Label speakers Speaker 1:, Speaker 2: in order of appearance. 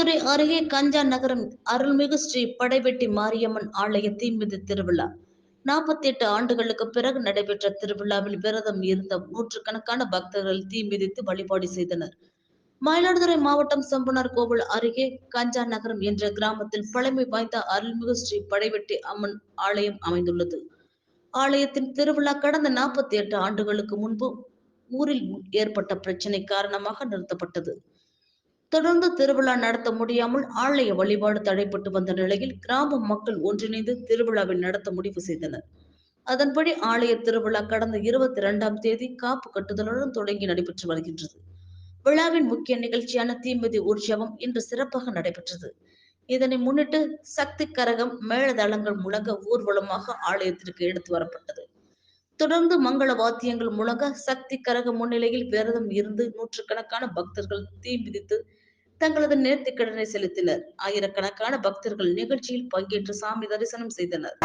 Speaker 1: மயிலாடுதுறை அருகே கஞ்சா நகரம் அருள்மிகு ஸ்ரீ படைவெட்டி மாரியம்மன் ஆலய தீமிதி திருவிழா. நாற்பத்தி எட்டு ஆண்டுகளுக்கு பிறகு நடைபெற்ற திருவிழாவில் விரதம் இருந்த நூற்றுக்கணக்கான பக்தர்கள் தீ மிதித்து வழிபாடு செய்தனர். மயிலாடுதுறை மாவட்டம் செம்பனார் கோவில் அருகே கஞ்சா நகரம் என்ற கிராமத்தில் பழமை வாய்ந்த அருள்மிகு ஸ்ரீ படைவெட்டி அம்மன் ஆலயம் அமைந்துள்ளது. ஆலயத்தின் திருவிழா கடந்த நாற்பத்தி எட்டு ஆண்டுகளுக்கு முன்பு ஊரில் ஏற்பட்ட பிரச்சனை காரணமாக நிறுத்தப்பட்டது. தொடர்ந்து திருவிழா நடத்த முடியாமல் ஆலய வழிபாடு தடைப்பட்டு வந்த நிலையில் கிராம மக்கள் ஒன்றிணைந்து திருவிழாவை நடத்த முடிவு செய்தனர். அதன்படி ஆலய திருவிழா கடந்த இருபத்தி இரண்டாம் தேதி காப்பு கட்டுதலுடன் தொடங்கி நடைபெற்று வருகின்றது. விழாவின் முக்கிய நிகழ்ச்சியான தீமிதி உற்சவம் இன்று சிறப்பாக நடைபெற்றது. இதனை முன்னிட்டு சக்தி கரகம் மேளதளங்கள் முழங்க ஊர்வலமாக ஆலயத்திற்கு எடுத்து வரப்பட்டது. தொடர்ந்து மங்கள வாத்தியங்கள் முழங்க சக்தி கரக முன்னிலையில் விரதம் இருந்து நூற்றுக்கணக்கான பக்தர்கள் தீ மிதித்து தங்களது நேர்த்திக்கடனை செலுத்தினர். ஆயிரக்கணக்கான பக்தர்கள் நிகழ்ச்சியில் பங்கேற்று சாமி தரிசனம் செய்தனர்.